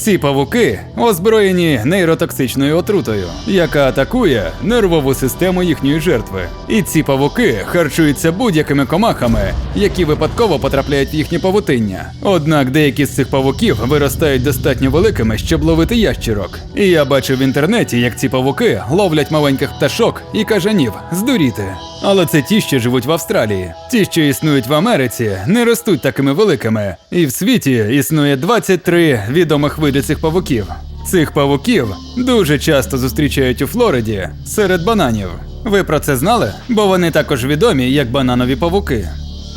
Ці павуки озброєні нейротоксичною отрутою, яка атакує нервову систему їхньої жертви. І ці павуки харчуються будь-якими комахами, які випадково потрапляють в їхнє павутиння. Однак деякі з цих павуків виростають достатньо великими, щоб ловити ящірок. І я бачив в інтернеті, як ці павуки ловлять маленьких пташок і кажанів здуріти. Але це ті, що живуть в Австралії. Ті, що існують в Америці, не ростуть такими великими. І в світі існує 23 відомих види цих павуків. Цих павуків дуже часто зустрічають у Флориді серед бананів. Ви про це знали? Бо вони також відомі як бананові павуки.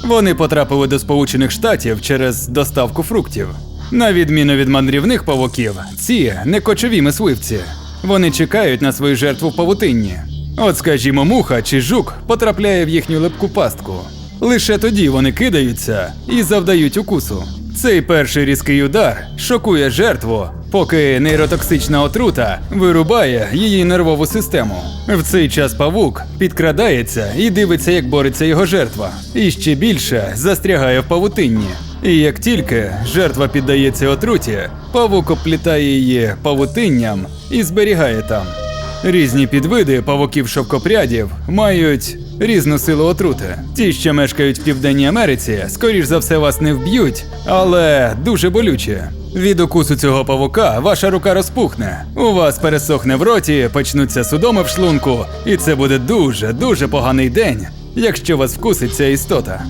Вони потрапили до Сполучених Штатів через доставку фруктів. На відміну від мандрівних павуків, ці не кочові мисливці. Вони чекають на свою жертву в павутинні. От, скажімо, муха чи жук потрапляє в їхню липку пастку. Лише тоді вони кидаються і завдають укусу. Цей перший різкий удар шокує жертву, поки нейротоксична отрута вирубає її нервову систему. В цей час павук підкрадається і дивиться, як бореться його жертва, і ще більше застрягає в павутинні. І як тільки жертва піддається отруті, павук оплітає її павутинням і зберігає там. Різні підвиди павуків шовкопрядів мають різну силу отрути. Ті, що мешкають в Південній Америці, скоріш за все вас не вб'ють, але дуже болюче. Від укусу цього павука ваша рука розпухне, у вас пересохне в роті, почнуться судоми в шлунку, і це буде дуже дуже поганий день, якщо вас вкусить ця істота.